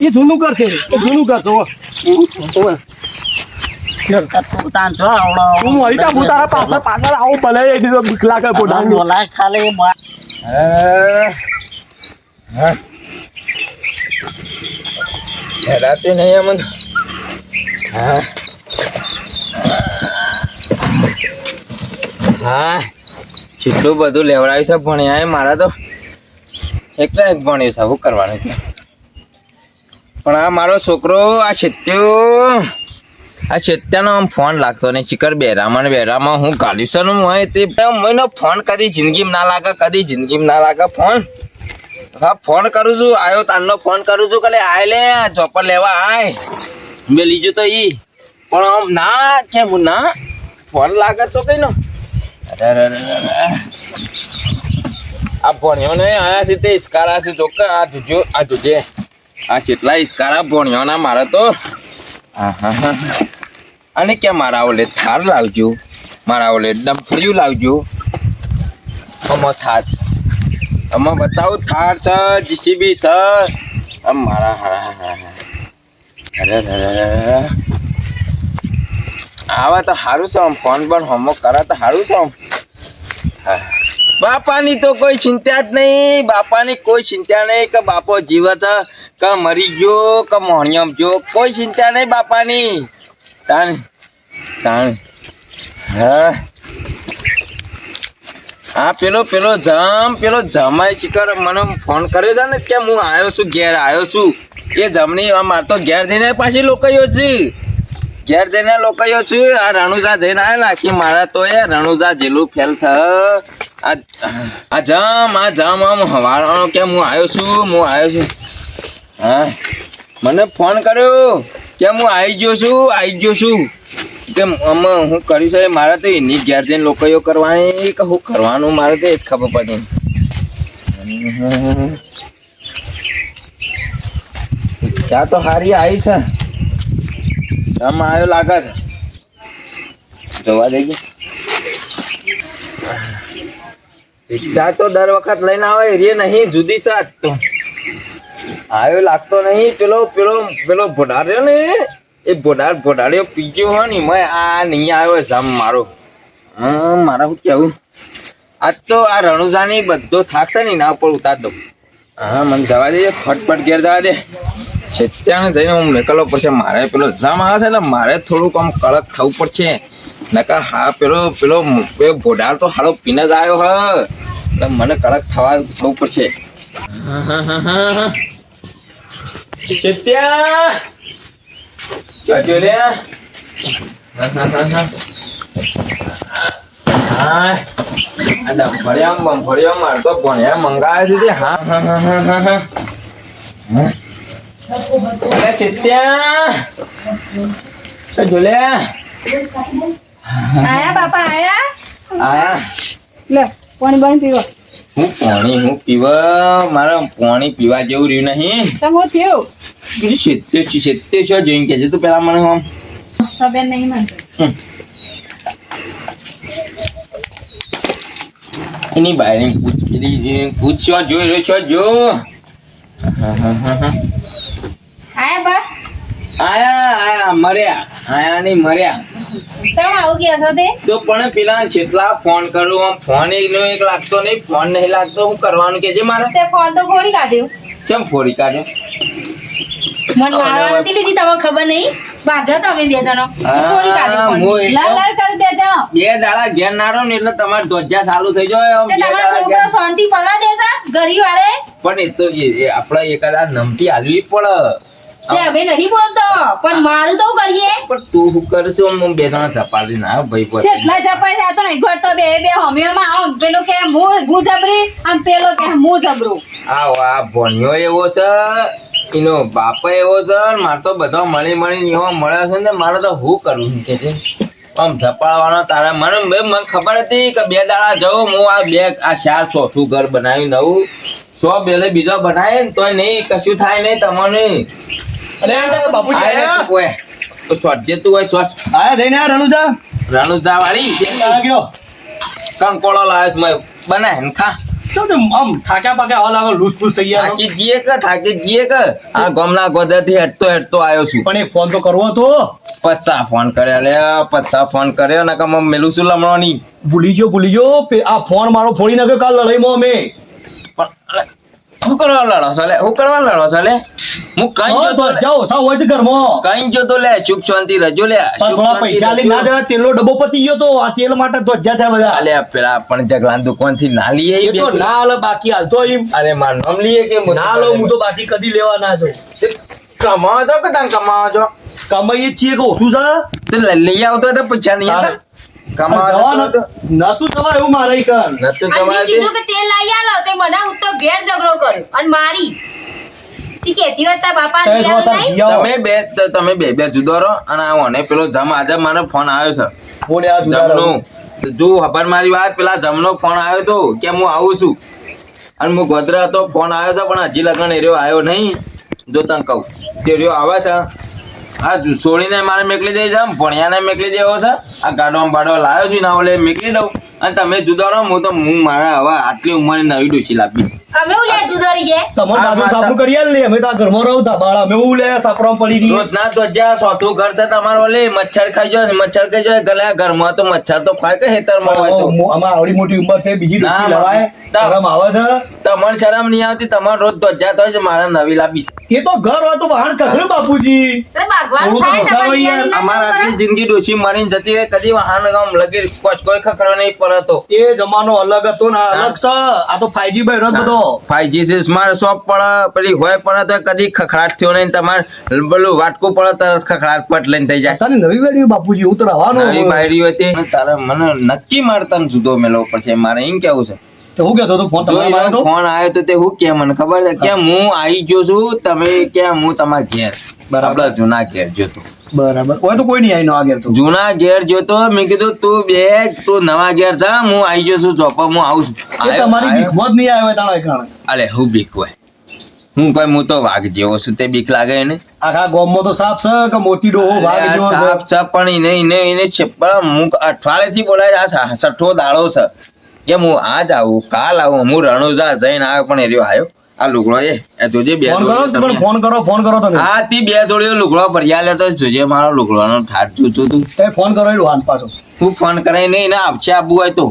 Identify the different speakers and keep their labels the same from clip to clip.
Speaker 1: એ જૂનું ઘર છે. એ જૂનું ઘર છે
Speaker 2: કેટલું બધું લેવડાવ્યું છે ભણ્યા મારા તો એકલા એક ભણ્યું છે શું કરવાનું છે. પણ આ મારો છોકરો, આ છેત્યો, આ છેત્યાનો આમ ફોન લાગતો નહીં. ચિકર બેરામાં બેરામાં હું કાલ્યુસન હોય તે મને ફોન કદી જિંદગીમાં ના લાગે, કદી જિંદગીમાં ના લાગે. ફોન? હા, ફોન કરું છું. આવ્યો તારનો ફોન કરું છું. કલે આય લે ચોપર લેવા આય. મેં લીધું તો ઈ. પણ આમ ના, કેમ ના? ફોન લાગે તો કઈ નો. અરે ફોન અરે નહીં આ આયા છે તે ઇસ્કારા છે. જો આ જોજો આ જોજે આ કેટલા ઇસ્કારા ભણ્યો મારા તો. અને ક્યાં મારા ઓલે થાર લાવજો? મારા ઓલે ડમફળિયું લાવજો. આમાં થાર છે. આમાં બતાવું, થાર છે જીસીબી છે. આમ મારા અરે અરે અરે અરે. આવા તો સારું છે આમ. ફોન પણ હોમવર્ક કરે તો સારું છે આમ. હા. બાપાની તો કોઈ ચિંતા જ નહીં. બાપાની કોઈ ચિંતા નહીં કે બાપો જીવત કે મરી ગયો, કે મોણિયમ જો કોઈ ચિંતા નહીં બાપાની. તાણ તાણ. હા. હા પેલો પેલો જમ, પેલો જમાય ચિકર મને ફોન કર્યો છે ને કે હું આવ્યો છું, ઘેર આવ્યો છું. એ જમણી મારે તો ઘેર જઈને પાછી લોકાયો છે. ઘેર જઈને લોકાયો છું. આ રણુજા જઈને આવ્યા નાખી મારા તો એ રણુજા જેલું ફેલ થ આ જમ, આ જામ, આમ હવારવાનો કે હું આવ્યો છું? હું આવ્યો છું. હા? મને ફોન કર્યો કે હું આવી ગયો છું, આવી ગયો છું. કે આમાં હું કર્યું છે, મારે તો એની ઘેર જઈને લોકોયો કરવાની કે હું કરવાનું, મારે તો એ જ ખબર પડતી ત્યાં તો હારી આવી છે. આમ આવ્યો લાગે છે. જોવા દેજો. રિક્ષા તો દર વખત લઈને આવે રે નહીં, જુદી સાત. તો આવ્યો લાગતો નહીં, પેલો પેલો પેલો ભોડાડ્યો ને, એ ભોડાર ભોડાડ્યો પીજો હોય ને મેં આ નહીં આવ્યો, જામ મારો. હા મારા શું કેવું? આજ તો આ રણુજાની બધો થાક છે ને, એના ઉપર ઉતાર દઉં. હા, મને જવા દેજે, ફટફટ ઘેર જવા દે. સત્યાને જઈને હું મેકલો પડશે, મારે પેલો જામ આવે છે ને, મારે થોડુંક આમ કડક થવું પડશે. નકા હા, પેલો પેલો ભોડાર તો હાડો પીને જ આવ્યો હ. એટલે મને કડક થવા થવું પડશે. સત્યા
Speaker 3: આયા બાપા આયા?
Speaker 2: આયા.
Speaker 3: લે પાણી બાણી પીવો.
Speaker 2: હું પાણી હું પીવા? મારા પાણી પીવા જેવું રહ્યું નહીં.
Speaker 3: તમે હું થયું?
Speaker 2: બીજું સિત્તેર છે છેતે છો જોઈને કે છે તું પેલા મને આમ.
Speaker 3: ખબર નહીં માનતો.
Speaker 2: એની બાયરી પૂછ પેલી પૂછ્યો જોઈ રહ્યો છો જો.
Speaker 3: આયા બા.
Speaker 2: આયા આયા મર્યા. આયા નહીં મર્યા.
Speaker 3: તે?
Speaker 2: તો પણ પેલા જેટલા ફોન કરું આમ ફોન એકનો એક લાગતો નહીં ફોન નહીં લાગતો હું કરવાનું કે જે મારે?
Speaker 3: તે ફોન તો ફોડી કાઢ્યો
Speaker 2: ચમ ફોડી કાઢ્યો
Speaker 3: મને મારવા નથી લીધી તમને ખબર નહીં? બાંધ્યો તમે બે જણો. ફોડી કાઢ્યો લાલ લાલ કરી બે જણો.
Speaker 2: બે દાડા ઘેર ના રહો ને એટલે તમારે ધ્વજા ચાલુ થઈ જાય
Speaker 3: તમારો છોકરો શાંતિ પડવા દેસા ઘરી વાળે?
Speaker 2: પણ એ તો આપણે એકાદા નમતી હાલવી પડે.
Speaker 3: હવે નહીં બોલતો પણ મારું તો કરીએ?
Speaker 2: પણ તું શું કરશું? હું બે જણા ચપાડી ના ભાઈ પોતે.
Speaker 3: છેટલા જપાય આ તો નહીં ઘટતો બે બે હોમિયોમાં આમ પેલું કે હું હું જબરી આમ પેલો કે હું જબરું.
Speaker 2: આ આ ભણ્યો એવો છે એનો બાપ એવો છે મારે તો બધા મળી એવો મળે છે ને મારે તો હું કરવું કે છે? આમ ઝપાડવાનો તારા મને મને ખબર હતી કે બે દાડા જાઉં હું આ બે આ ચાર ચોથું ઘર બનાવ્યું નવું સો બેલે બીજો બનાવે ને તોય નહીં કશું થાય નહીં તમને
Speaker 1: અરે બાપુજી.
Speaker 2: આય. ને તું કોઈ તો છોટ જે તું હોય છોટ
Speaker 1: આયા જઈને આ રણુજા.
Speaker 2: રણુજા વાળી
Speaker 1: લાગ્યો? ગયો
Speaker 2: કંકોળો લાવ્યો મેં બનાય ને ખા.
Speaker 1: તો તે આમ થાક્યા પાક્યા હાલ આગળ લૂસ ફૂસ થઈ ગયા
Speaker 2: થાકી જઈએ કે થાકી જઈએ કે? આ ગામના ગોદરથી હેઠતો હેઠતો આવ્યો છું.
Speaker 1: પણ એક ફોન તો કરવો હતો.
Speaker 2: પચ્ચા ફોન કર્યા લે પચ્ચા ફોન કર્યો ને કે મમ મેલું છું લમણોની
Speaker 1: ભૂલી ગયો ભૂલી ગયો. આ ફોન મારો ફોડી નાખ્યો કાલ લડાઈમાં અમે.
Speaker 2: પણ અલે, કરવા લડો છો લે શું કરવા લડો છો લે. હું કઈ જોતો
Speaker 1: જાઓ સાવ હોય છે
Speaker 2: કઈ જોતો લે સુખ શાંતિ રજો લે.
Speaker 1: થોડા પૈસા લઈ ના
Speaker 2: રજો.
Speaker 1: તેલનો ડબ્બો પતી ગયો તો આ તેલ માટે ધ્વજા થયા બધા.
Speaker 2: અલે પેલા પણ જગલાન દુકાનથી ના લઈએ
Speaker 1: એ તો ના હાલે બાકી હાલતો એમ.
Speaker 2: અરે માર નામ લઈએ કે
Speaker 1: ના લો હું તો બાકી કદી લેવા ના છું
Speaker 2: કમાવો છો કે તમે કમાવો છો
Speaker 1: કમાઈએ છીએ કે ઓછું છે?
Speaker 2: તો લઈ લઈ આવતો તો પૈસા નહીં
Speaker 1: નતું જવા એવું મારે ઈ
Speaker 2: નતું જવા
Speaker 3: કીધું કે તેલ લઈ આલો તે મને ઉત્તો ઘેર ઝઘડો કર્યો. અને મારી. ઈ કહેતી હોય બાપા
Speaker 1: તે
Speaker 3: લઈ
Speaker 1: જો
Speaker 3: આલો
Speaker 1: તાર
Speaker 3: નહીં.
Speaker 1: જીયાઓ.
Speaker 2: તમે બે તમે બે બે જુદો રહો અને આ પેલો જમ આજે મને ફોન આવ્યો છે.
Speaker 1: બોલે આ જુદા
Speaker 2: જો ખબર મારી વાત પેલા જમનો ફોન આવ્યો તો કે હું આવું છું. અને હું ગોધરા હતો ફોન આવ્યો તો પણ હજી લગન એ રહ્યો આવ્યો નહીં. જો તને કહું તે રહ્યો આવે છે. આ છોડીને મારે મેકલી દઈ જામ ભણ્યાને મેકલી દેવો છે. આ ગાડો બાડો લાવ્યો છું ના ઓલે મેકલી દઉં. અને તમે જુદા રહો હું તો હું મારા હવે આટલી ઉંમરની નવી ડોસી લાવી
Speaker 3: અમે ઉલે જુદા રહીએ.
Speaker 1: તમાર બાજુ સાપરું કરી આલ લે અમે તો આ ઘરમાં રહું તા બાળા. અમે ઉલે લે પડી રહી
Speaker 2: રોજ ના તો જ્યાં ચોથું ઘર છે તમારો ઓલે મચ્છર ખાઈ જાય મચ્છર ખાઈ જાય ગલા ઘરમાં તો મચ્છર તો ખાય કે હેતરમાં હોય તો.
Speaker 1: અમાર આવડી મોટી ઉંમર છે બીજી
Speaker 2: ના,
Speaker 1: ડોસી લવાય
Speaker 2: તા-
Speaker 1: શરમ આવે છે?
Speaker 2: તમારે શરમ નહીં આવતી તમાર રોજ ધ્વજા થાય છે મારા નવી લાવી
Speaker 1: એ તો ઘર હોય તો બહાર કગડ્યું બાપુજી. તો
Speaker 3: ને
Speaker 2: અમારા આટલી જિંદગી ડોસી મરીને જતી રહે કદી વાહન ગામ લગી કોઈ કોઈ ખખડો નહીં પડતો
Speaker 1: એ જમાનો અલગ હતો ને અલગ છે. આ તો ફાઈજી ભાઈ રદ
Speaker 2: હતો. ફાઈજી સ્માર્ટ શોપ પડે પેલી હોય પડે તો કદી ખખડાટ થયો નહીં તમારે પેલું વાટકું પડે તરત ખખડાટ પટ લઈને થઈ જાય.
Speaker 1: તારી નવી વેડી બાપુજી હું તો રહેવાનું
Speaker 2: નવી બાયરી હતી. તારે મને નક્કી મારતા જુદો મેળવો પડશે મારે એમ કેવું છે?
Speaker 1: હું કેતો હતો ફોન તમારે
Speaker 2: લો, ફોન આવ્યો તો તે હું કે મને ખબર છે? કે હું. આવી ગયો છું તમે કેમ હું તમારા ઘેર.
Speaker 1: બરાબર.
Speaker 2: જૂના ઘેર જોતો
Speaker 1: બરાબર. હોય તો કોઈ નહીં આવીને આગળ તો.
Speaker 2: જૂના ઘેર જોતો મેં કીધું તું બે તું નવા ઘેર થા હું આવી ગયો છું ચોપા હું આવું છું.
Speaker 1: તમારી. બીકમાં જ નહીં આવ્યો તાણા કારણે
Speaker 2: અલે હું બીક હોય? હું કોઈ હું તો વાઘ જેવો છું તે બીક લાગે એને.
Speaker 1: આખા ગોમો તો સાપ છે કે મોટી ડોહો વાઘ જેવો છે?
Speaker 2: સાપ સાપ પણ એને એને એને છે પણ હું અઠવાડિયેથી બોલાય આ સઠો છઠ્ઠો દાડો છે. કે હું આજ આવું કાલ આવું હું રણુજા જઈને આવ્યો પણ એ રહ્યો આવ્યો આ લુગડો એ એ જોજે બે
Speaker 1: ફોન કરો પણ
Speaker 2: તમે.
Speaker 1: ફોન કરો ફોન કરો તમે.
Speaker 2: હા તી બે જોડીઓ લુગડો ભર્યા લેતો જોજે મારો લુગડોનો ઠાટ જોજો તું.
Speaker 1: એ ફોન કરો એ હાલ પાછો.
Speaker 2: તું ફોન કરાય નહીં ને આપશે આપવું હોય તો.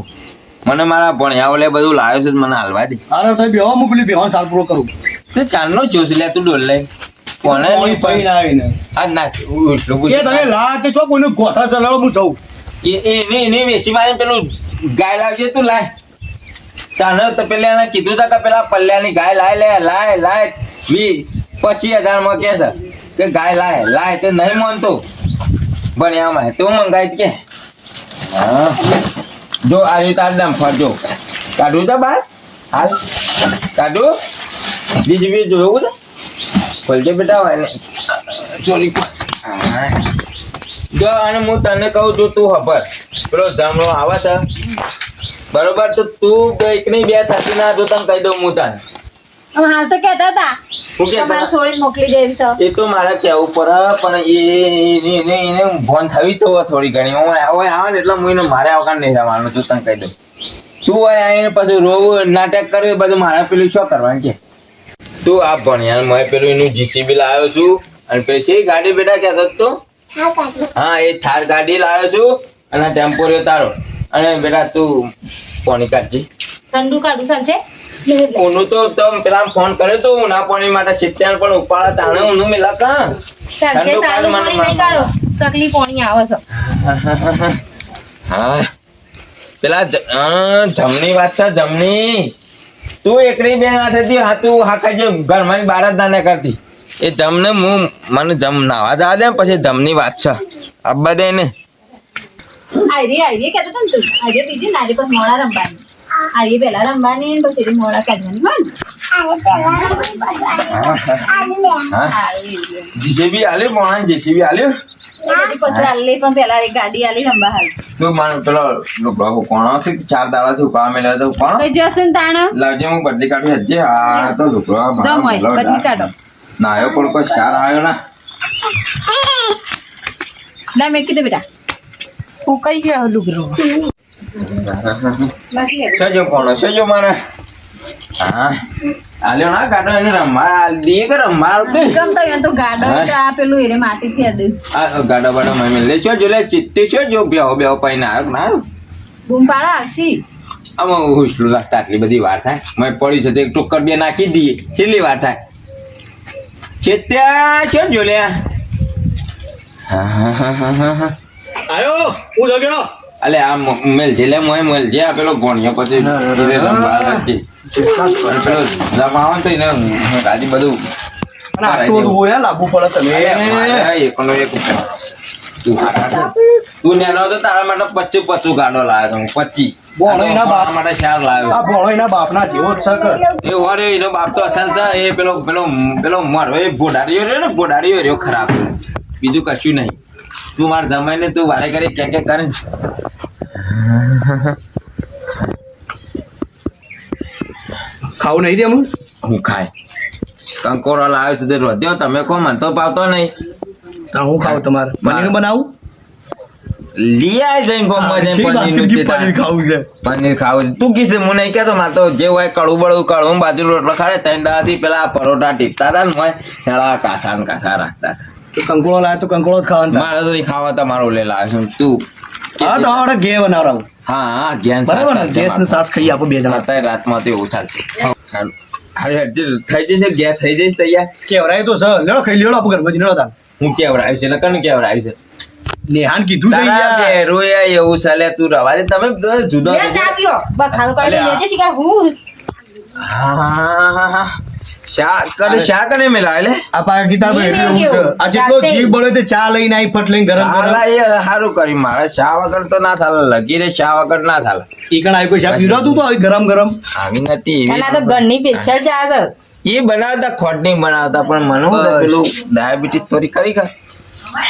Speaker 2: મને મારા ભણ્યા લે બધું લાવ્યો છે મને હાલવા દે.
Speaker 1: અરે તો બેવા મોકલી બેવા સાલ પૂરો કરું.
Speaker 2: તે ચાલનો જોશ લે તું ડોલ લે. કોને નહીં
Speaker 1: પૈ ના આવીને?
Speaker 2: આ ના એટલું બધું
Speaker 1: એ તમે લા તે છો કોઈને ગોઠા ચલાવો હું જઉં.
Speaker 2: એ એ એને એને વેસી મારીને પેલું ગાય લાવજે તું લાય. ચાલો તો પેલા એને કીધું તા કે પેલા પલ્યાની ગાય લાય લે લાય લાય વી પછી હજારમાં કે છે કે ગાય લાય લાય તે નહીં માનતો. ભણ્યામાં તું મંગાઈ કે. હા. જો આ રીતે તાર ડમ્ફર જો કાઢું તો બાર? હાલ. કાઢું? બીજું બી જોયું ને ખોલજે બેટા હોય ને ચોરી જો અને હું તને કહું છું તું ખબર પેલો જામણો આવે છે. બરોબર તો તું એક ની બે થતી ના જો તને કહી દઉં હું તને.
Speaker 3: હાલ તો કહેતા હતા. તમારે? સોળી મોકલી દેવી છે
Speaker 2: એ તો મારે કેવું પડે પણ એ એને એને એને ફોન થવી તો થોડી ઘણી. હું હવે આવે ને એટલે હું એને મારે આવકાર નહીં રહેવાનું તું તને કહી દઉં. તું હોય આવીને પછી રોવું નાટક કરે બધું મારે પેલું શું કરવાનું કે? તું આ ભણ્યા મેં પેલું એનું જીસીબી લાવ્યો છું અને પછી ગાડી બેટા કહેતો હતો તું? હા એ થાર ગાડી લાવ્યો છું અને ટેમ્પો રહ્યો તારો. અને બેટા તું પાણી કાઢજે.
Speaker 3: ઠંડુ કાઢું ચાલશે
Speaker 2: ઊનું તો તમ પેલા ફોન કર્યો તો ઉના પાણી માટે સિત્તેર પણ ઉપાડા તાણે ઊનું મિલા કા? ઠંડુ કાઢ મને
Speaker 3: નહીં કાઢો. સકલી પાણી આવે છે.
Speaker 2: હા. પેલા જમની વાત છે જમની તું એકડી બેન હાથેથી હા તું હાકા જે ઘરમાં બાર જ ના કરતી એ જમને હું મને જમ નાવા જવા દે પછી જમની વાત છે. અબ્બા દે ને.
Speaker 3: આયરી આયરી કહેતો હતો ને તું આજે બીજી ને આજે પછી મોડા રમવાની આયરી પહેલા રમવાની ને પછી મોડા કાઢવાની ને
Speaker 2: હા. જેસીબી આલ્યો પણ જેસીબી
Speaker 3: આલી આલી
Speaker 2: ચાર દાડાથી ઉકાળા મેળવ્યા તો કોણો
Speaker 3: ને
Speaker 2: લાવજે હું બદલી કાઢી હજે આ તો
Speaker 3: બદલી કાઢો
Speaker 2: નાયો પણ કોઈ શાર આવ્યો ના
Speaker 3: ના મેં કીધું બેટા હું કઈ ગયો લુગરો
Speaker 2: સજો કોણ? સજો મારે? હા. આલ્યો ના ગાડો એને રમવા દે કે રમવા
Speaker 3: ગમતો એ તો ગાડો તો આ પેલું એને માટી થી
Speaker 2: આ ગાડો બાડો મમ્મી લે છો જો લે ચિત્તી છો જો બેહો બેહો પાઈને આવ્યો ના
Speaker 3: બૂમ પાડા આવશી?
Speaker 2: અમે હુસલું લાગતા આટલી બધી વાર થાય. મેં પડી છે તો એક ટુક્કર બે નાખી દઈએ છેલ્લી વાર થાય. ચેત્યા છે જો લે. હા હા હા હા હા.
Speaker 1: આયો હું જગ્યો.
Speaker 2: અલે આ મેલ જેલે લે મોય મેલ જે પેલો ગોણિયો પછી ધીરે રમવા હતી પેલો જમાવો તો એને ગાડી બધું
Speaker 1: લાવવું પડે તમે
Speaker 2: એકનો એક તું. તું નેનો હતો તારા માટે પચીસ પચું ગાડો લાવ્યો પચીસ.
Speaker 1: બોલો એના બાપ.
Speaker 2: માટે ચાર લાવ્યો
Speaker 1: આ ભોળો એના બાપના જેવો જ છે
Speaker 2: એ ઓરે એનો બાપ તો અસલ છે. એ પેલો પેલો પેલો મરવો એ બોડારીઓ રહ્યો ને બોડારીઓ રહ્યો ખરાબ છે. બીજું કશું નહીં. તું માર જમાઈને તું વારે કરી કે કે કરે.
Speaker 1: ખાવું નહીં દે હું
Speaker 2: ખાય. કંકોરો લાવ્યો છે તે રોધ્યો તમે કહો મને તો પાવતો નહીં.
Speaker 1: તો હું ખાવ તમારે? પનીર બનાવું?
Speaker 2: લઈ આય જઈને
Speaker 1: કે. પનીર ખાવું છે?
Speaker 2: પનીર ખાવું છે. તું કીધું હું નહીં કહેતો મારે તો જે હોય કડવું બળવું કડવું બાજુ રોટલો ખાડે ત્રણ પેલા પરોઠા ટીપતા હતા ને હેળા કાસા ને કાસા રાખતા હતા.
Speaker 1: તો કંકોળો લાવે તો કંકોળો જ ખાવાનું
Speaker 2: મારે તો નહીં ખાવા તમારો લે લાવ્યો છું. તું
Speaker 1: હા તો આપણે ઘે બનાવડાવું.
Speaker 2: હા હા જ્ઞાન
Speaker 1: બરાબર ને? ગેસ ને સાસ ખાઈ આપો બે જણા.
Speaker 2: અત્યારે રાતમાં તો એવું ચાલશે. જે થઈ જશે ગેસ થઈ જશે તૈયાર.
Speaker 1: કેવરાય તો સર. લેડો ખાઈ લેડો આપણે ઘરમાં લેડો તાર
Speaker 2: હું કેવડાવ્યું છે? લકન કેવડાવ્યું છે?
Speaker 1: નેહાન કીધું છે યાર.
Speaker 2: ઘેરું એવું ચાલે તું રવા દે તમે જુદા.
Speaker 3: લેજે શિકાર. હા,
Speaker 1: આ પર. આ જેટલો જીવ બળે તે ચા લઈને આવી ફટ લઈને ગરમ ગરમ.
Speaker 2: એ સારું કરી મારે. શા વગર તો ના ચાલે લગી રે શા વગર ના ચાલે
Speaker 1: ઈકણ આવી કોઈ ચા પીવડાવતું તો આવી ગરમ ગરમ.
Speaker 2: આવી નથી
Speaker 3: તો
Speaker 2: એવી
Speaker 3: ઘરની પેશલ ચા છે
Speaker 2: એ બનાવતા ખોટ નહીં બનાવતા પણ મને. પેલું ડાયાબિટીસ થોડી કરી કર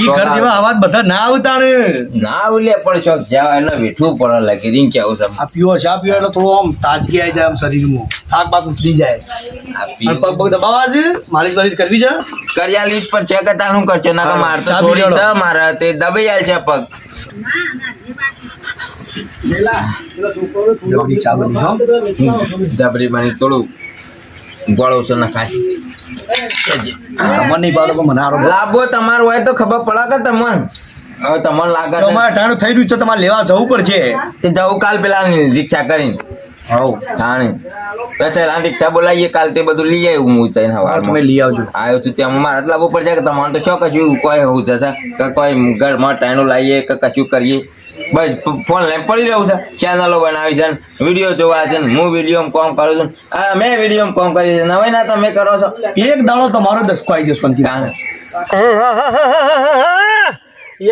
Speaker 1: ઈ ઘર જેવા અવાજ બધા ના આવતા ને
Speaker 2: ના ઉલે પણ શોખ જ્યાં એને વેઠવું પડે લાગે રીંગ કેવું છે?
Speaker 1: આ પીવો ચા પીવો એટલે થોડો આમ તાજગી આવી જાય આમ શરીરમાં. થાક બાક ઉતરી જાય. પગ પગ દબાવવા છે માલિશ બાલિશ કરવી છે?
Speaker 2: કર્યા લીધ પર છે કે તારું કરશો ના કે માર તો છોડી છે મારા તે દબાઈ આલ છે પગ. દબરી બની થોડું. ગોળો છો ના ખાય
Speaker 1: મને નહીં પાડો મને હારો
Speaker 2: લાભો તમારો હોય તો ખબર પડે કે તમને. હવે તમને લાગે
Speaker 1: તમારે ટાણું થઈ રહ્યું છે તમારે લેવા જવું પડશે.
Speaker 2: તે જવું કાલ પેલા રિક્ષા કરીને.
Speaker 1: હવ.
Speaker 2: પછી આ રિક્ષા બોલાવીએ કાલ તે બધું લઈ આવ્યું હું જઈને
Speaker 1: તમે
Speaker 2: હવારમાં
Speaker 1: લઈ આવજો.
Speaker 2: આવ્યો છું ત્યાં. મારે એટલા બપોર છે કે તમારે તો શું કશું કોઈ હોવું જશે કે કોઈ ઘરમાં ટાણું લાવીએ કે કશું કરીએ. બસ ફોન લઈને પડી રહ્યું છે. ચેનલો બનાવી છે વીડિયો જોવા છે હું વીડિયો કોમ કરું છું. આ મેં વીડિયો કોમ કરી છે. નવાઈ ના તમે કરો છો.
Speaker 1: એક દાડો તમારો દસકો આવી જશે?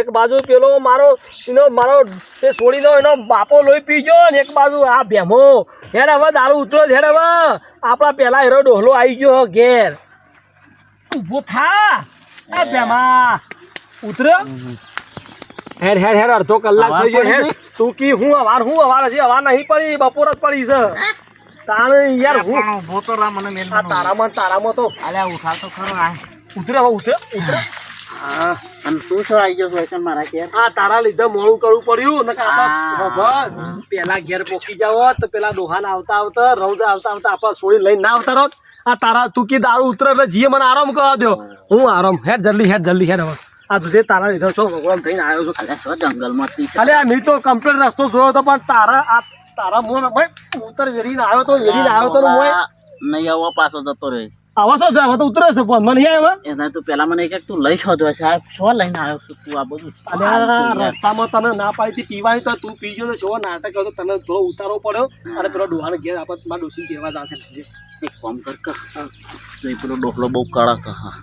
Speaker 4: એક બાજુ પેલો મારો એનો મારો તે છોડીનો એનો બાપો લોહી પીજો ને એક બાજુ આ ભેમો. હેડ હવે દારૂ ઉતરો હેડ હવે. આપણા પહેલા હેરો ડોહલો આવી ગયો ઘેર. ઊભો થા. આ ભેમા. ઉતર હેડ હેડ હેડ અડધો કલાક થઈ ગયો હેડ તું કી હું અવાર હું અવાર હજી અવાર નહીં પડી બપોર જ પડી છે. તારે યાર હું આ તારામાં ને તારામાં તો ઉતરે હવે ઉતરે ઉતરે. આ તારા લીધે મોડું કરવું પડ્યું ને આપણે પેલા ઘેર પોકી જાવ તો પેલા દોહાન આવતા આવતા રૌદા આવતા આવતા આપણે છોડી લઈને ના આવતા રહો આ તારા તું કી દારૂ ઉતરે એટલે જીએ મને આરામ કરવા દો હું આરામ. હેડ જલ્દી હેડ જલ્દી હેડ હવે. આ તુજે તારા લીધો છો ભગવાન થઈને આવ્યો છું. અલે આ નહીં તો કમ્પ્લેટ રસ્તો જોયો તો પણ તારા આ તારા મોં ભાઈ ઉતર વેરીને આવ્યો તો વેરીને આવ્યો તો ને
Speaker 5: નહીં આવો પાછો જતો રહે.
Speaker 4: આવા શું જાય તો ઉતરે છે પણ મને આવ્યો?
Speaker 5: એના તું પેલા મને એક તું લઈ છે. આ શું લઈને આવ્યો છું તું આ બધું?
Speaker 4: અને આ રસ્તામાં તને ના પાડી પીવાય પીવાની તો તું પીજો ને શો નાટક કર્યો તને થોડો ઉતારવો પડ્યો અને પેલો ડોહાને ઘેર આપણે મારા ડોસી કહેવા જશે.
Speaker 5: એક કામ કર કે પેલો ડોહલો બહુ કડક હા.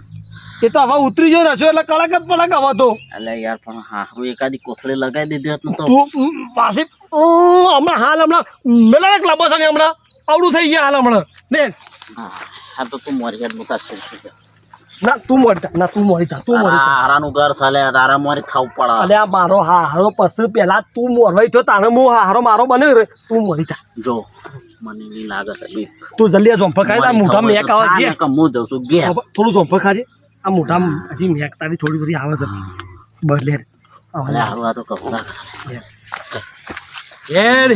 Speaker 4: એ તો હવે ઉતરી ગયો રસ્યો એટલે કડક જ પડક હવે તો.
Speaker 5: એટલે યાર પણ હારું એકાદી કોથળી લગાવી દીધી હતું તો.
Speaker 4: તું પાસે હમણાં હાલ હમણાં મેલા એક લાંબો છે હમણાં. આવડું થઈ ગયા હાલ હમણાં. ને
Speaker 5: હા તો તું મારી યાદ મોટા છે?
Speaker 4: ના તું મોડી થા ના તું મોડી થા તું મોડી થા.
Speaker 5: હારાનું ઘર ચાલે તારા મારી ખાવું પડે.
Speaker 4: અલે આ મારો હારો પછી પેલા તું મોરવાઈ થયો તારે હું હારો મારો બને રે તું મોડી થા.
Speaker 5: જો મને નહીં લાગે
Speaker 4: તું જલ્દી આ ઝોંફળ ખાઈ લે મોઢા
Speaker 5: મેં કાવા હું જઉં છું
Speaker 4: ગે થોડું ઝોંફળ ખાજે. આ મોટા હજી મેક તારી થોડી થોડી આવે છે. બસ લે
Speaker 5: હારું આ તો કહું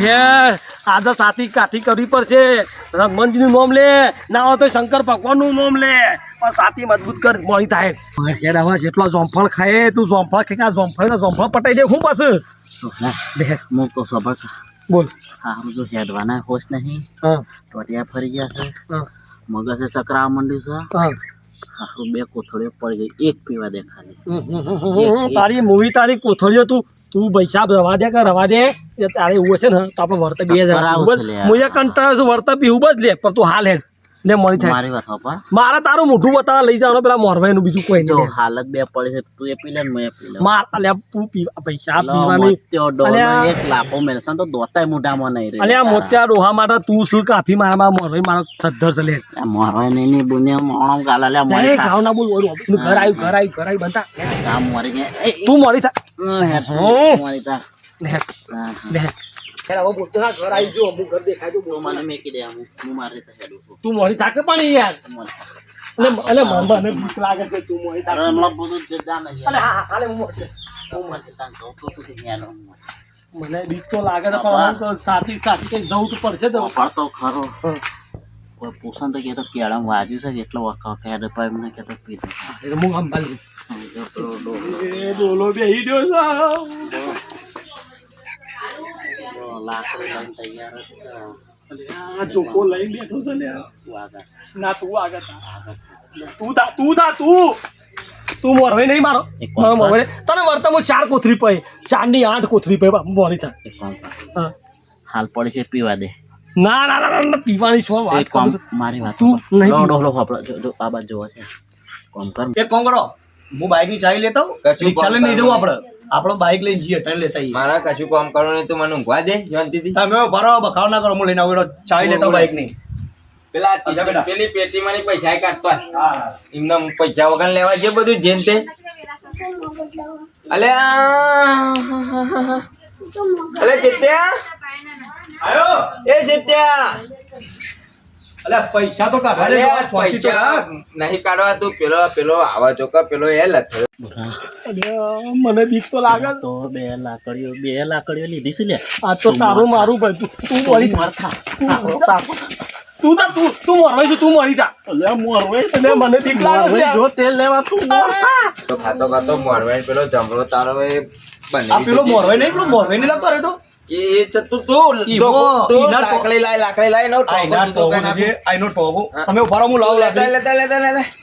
Speaker 4: હેર. આજે સાથી કાઠી કરવી પડશે. રઘમનજીનું નોમ લે. ના હોય તો શંકર ભગવાનનું નોમ લે. પણ સાથી મજબૂત કર મળી થાય. હેર હવે જેટલો જોમફળ ખાય. તું જોમફળ કા જોંફળ ને જોંફળ પટાઈ દે હું પાછું?
Speaker 5: તો સ્વભાવ
Speaker 4: બોલ.
Speaker 5: હા જો હેડવાના હોશ નહીં. ટોટિયા ફરી ગયા છે. મગજ સકરા મંડ્યું છે. આખું બે કોથળીઓ પડી ગઈ એક પીવા દે ખાલી
Speaker 4: તારી મૂવી તારી કોથળીઓ તું તું પૈસા રવા દે કે રવા દે? એ તારે એવું હશે ને તો આપણે વર્ત બે
Speaker 5: હજાર છે.
Speaker 4: હું કંટાળો છું વર્ત પીવું લે પણ તું હાલ હેડ. ને મળી થાય.
Speaker 5: મારી વાત પર
Speaker 4: મારે તારું મોઢું બતાવા લઈ જવાનો પેલા મોરવાઈનું બીજું કોઈ નહીં.
Speaker 5: હાલત બે પડે છે તું એ પી લે મેં પી લે
Speaker 4: માર અલે તું પીવા પૈસા પીવાની. ડોલર
Speaker 5: એક લાપો મેલસન ને તો દોતાય મોઢામાં નહીં રે
Speaker 4: અલે આ મોતિયા ડોહા માટે તું શું કાફી મારા મોરવાઈ મારો સદ્ધર છે લે.
Speaker 5: મોરવાય નહીં ની બુને મોણો ગાલા લે મોરે મોરી
Speaker 4: ગાવ ના બોલ ઓફિસનું ઘર આવ્યું ઘર આવ્યું ઘર આવ્યું બનતા.
Speaker 5: આ મોરી એ,
Speaker 4: તું મળી થા
Speaker 5: અ, મોરી થા.
Speaker 4: લે
Speaker 5: હા, હા.
Speaker 4: લે. હેડ હવે બોલતો ના ઘર આવી જો ઘર દેખાય તો
Speaker 5: તું મને મેકી દે હું હું મારી હેડું
Speaker 4: તું મળી થાકે પણ યાર. અલે મને મને લાગે છે તું થાકે
Speaker 5: અરે હમણાં બધું જ જાણે
Speaker 4: અલે હા હા કાલે હું મોટે
Speaker 5: હું મોરી થા, કહું તો શું કે યાર?
Speaker 4: મને બીક તો લાગે છે પણ હું તો સાથી સાથી કઈ જવું તો પડશે તો.
Speaker 5: પડતો ખરો. કોઈ પોષણ તો કે તો કેળમ વાજ્યું છે એટલો વખત હેડ પર મને કે તો પીધું.
Speaker 4: એટલે હું. એ ડોલો. બેહી ગયો છે.
Speaker 5: લાકડું લઈને તૈયાર
Speaker 4: આ બેઠો છે
Speaker 5: તું
Speaker 4: ના તું આગળ તું થા તું થા તું તું મોરવે નહીં મારો. મોરવે તને વર્તમાં ચાર કોથરી પડી ચારની આઠ કોથરી પડી મોરી થા
Speaker 5: એક કામ હાલ પડે છે પીવા દે
Speaker 4: ના ના ના ના, પીવાની શું વાત
Speaker 5: મારી વાત
Speaker 4: તું નહીં
Speaker 5: ડોલો. જો જો આ બાજુ જોવો છે કામ કર
Speaker 1: એક કામ કરો હું બાઇકની ચાવી લેતા હું
Speaker 2: કશું
Speaker 1: રિક્ષા લઈને નહીં જવું આપણે. આપણો બાઇક લઈને જઈએ ટ્રેન લેતા આવીએ.
Speaker 2: મારા કશું કામ કરો નહીં તું મને ઊંઘવા દે શાંતિથી.
Speaker 1: તમે ભરો બખાવ ના કરો હું લઈને આવું એનો ચાવી લેતા આવું બાઇકની.
Speaker 2: પેલા
Speaker 1: અચ્છા, બેટા.
Speaker 2: પેલી પેટીમાંની પૈસા કાઢતો એમના પૈસા વગર લેવા જે બધું જેમ તે અલે અલે ચિત્યા.
Speaker 1: આયો.
Speaker 2: એ ચિત્યા.
Speaker 1: અલે પૈસા તો કાઢવા દે
Speaker 2: પૈસા નહીં કાઢવા તું પેલો પેલો આવા ચોકા પેલો એ લથડો
Speaker 4: મને બીક તો લાગે.
Speaker 5: તો બે લાકડીઓ બે લાકડીઓ લીધી છે લે.
Speaker 4: આ તો તારું મારું ભાઈ તું તું મળી થા. તું. તું તું તું મોરવાઈ છું તું મળી થા. એટલે મને બીક લાગે યાર.
Speaker 5: તેલ લેવા તું
Speaker 2: તો ખાતો ખાતો મોરવાઈ પેલો જમણો તારો એ
Speaker 1: આ પેલો મોરવાઈ નહીં પેલો નહીં લાગતો અરે તો.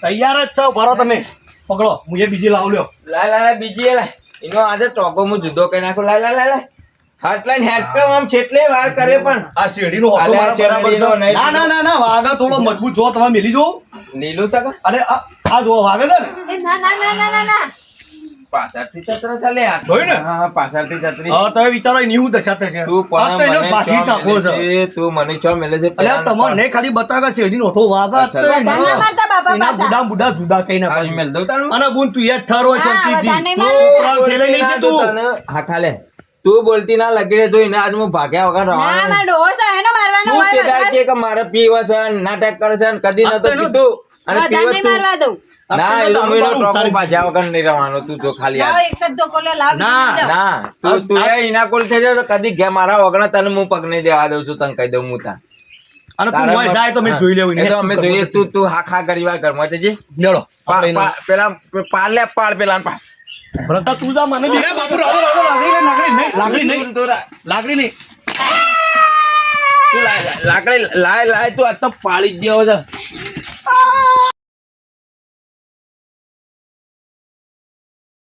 Speaker 1: તૈયાર જ છો ભરો તમે. પકડો હું એ બીજી લાવ લ્યો.
Speaker 2: લાય લાય બીજી લાય. એનો આજે ટોકો હું જુદો કઈ નાખું. લાય લાય લાય લાય. હાથ હેડ કર આમ છેટલે વાર કરે પણ.
Speaker 1: આ મારા બરાબર છે.
Speaker 2: નહીં.
Speaker 1: ના ના ના ના વાઘા થોડો મજબૂત જો તમે મિલી જો
Speaker 2: લીલું છે અને
Speaker 1: અરે આ જો વાગે છે ના
Speaker 3: ના ના ના ના ના.
Speaker 2: પાછળથી છત્ર ચાલે આ
Speaker 1: જોયું ને?
Speaker 2: હા પાછળથી છત્રી.
Speaker 1: હા તમે વિચારો એની હું દશા થશે?
Speaker 2: તું
Speaker 1: આ તો એનો
Speaker 2: પણ
Speaker 1: બાકી
Speaker 2: મને
Speaker 1: કાપો
Speaker 2: ચો
Speaker 1: છે.
Speaker 2: તું મને મેલે છે
Speaker 1: અલે ખાલી બતાવે. તો એના-
Speaker 3: બધા ના મારતા બાપા પાછા.
Speaker 1: બુડા બુડા જુદા કઈ ના
Speaker 2: આ મેલ દઉં તારું.
Speaker 1: અને બોલ તું યાર ઠરો. તું. નહીં છે તું.
Speaker 2: હા ખાલે. તું બોલતી ના લગી રે જોઈને આજ હું ભાગ્યા વગર
Speaker 3: ના
Speaker 2: રહેવાનો
Speaker 3: મારો ડોહો છે એનો મારવાનો હોય
Speaker 2: તે કે મારે પીવા છે નાટક કરે છે ને કદી નતો પીતું અને
Speaker 3: વધારે
Speaker 2: તું.
Speaker 3: મારવા દઉં.
Speaker 2: ના
Speaker 1: આ
Speaker 2: એ
Speaker 1: તો
Speaker 2: તો
Speaker 1: દારૂ
Speaker 2: મેરો
Speaker 1: બારૂ
Speaker 2: ટોકો ભાજ્યા વગર નહીં રહેવાનો તું જો ખાલી
Speaker 3: એક જ
Speaker 1: ના,
Speaker 2: ના તું તું એ એના કોલ થઈ જાય તો કદી ઘે મારા વગર તને હું પગ નહીં દેવા દઉં છું તને કહી દઉં હું તા
Speaker 1: અને તું મોય જાય તો મેં જોઈ લેવું
Speaker 2: તો અમે જોઈએ તું તું હા ખા કરી વાર ઘરમાં જજે
Speaker 1: લેડો
Speaker 2: પા- પા- પેલા પાડ લે પાડ પેલા પાડ.
Speaker 1: ભરતા તું જા મને બી બાપુ નહીં નહીં. નહીં.
Speaker 2: લાકડી લાય લાય તું આ તો પાડી જ દેવો છે.